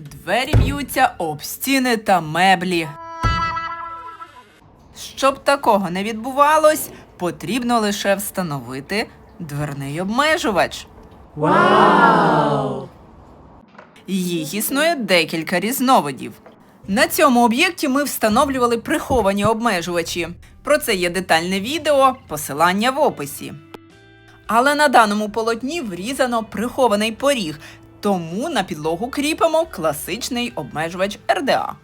Двері б'ються об стіни та меблі. Щоб такого не відбувалось, потрібно лише встановити дверний обмежувач. Вау! Їх існує декілька різновидів. На цьому об'єкті ми встановлювали приховані обмежувачі. Про це є детальне відео, посилання в описі. Але на даному полотні врізано прихований поріг, тому на підлогу кріпимо класичний обмежувач РДА.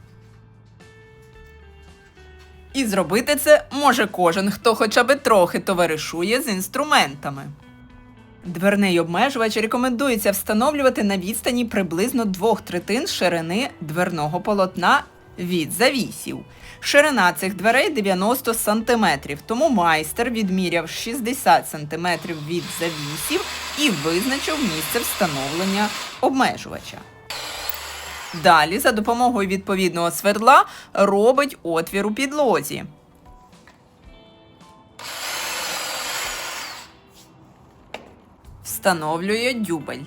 І зробити це може кожен, хто хоча б трохи товаришує з інструментами. Дверний обмежувач рекомендується встановлювати на відстані приблизно двох третин ширини дверного полотна від завісів. Ширина цих дверей 90 см, тому майстер відміряв 60 см від завісів і визначив місце встановлення обмежувача. Далі, за допомогою відповідного свердла, робить отвір у підлозі. Встановлює дюбель.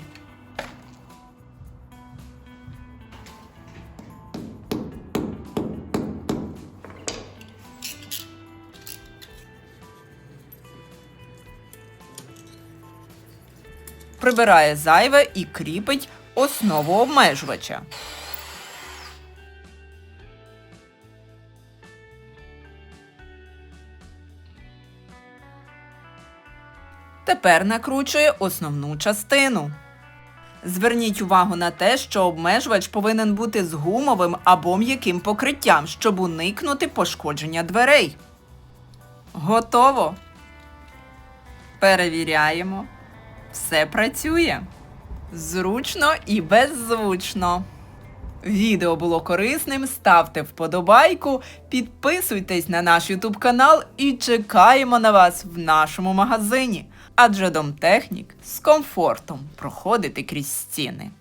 Прибирає зайве і кріпить основу обмежувача. Тепер накручує основну частину. Зверніть увагу на те, що обмежувач повинен бути з гумовим або м'яким покриттям, щоб уникнути пошкодження дверей. Готово. Перевіряємо. Все працює. Зручно і беззвучно. Відео було корисним, ставте вподобайку, підписуйтесь на наш YouTube канал і чекаємо на вас в нашому магазині. Адже Домтехнік з комфортом проходити крізь стіни.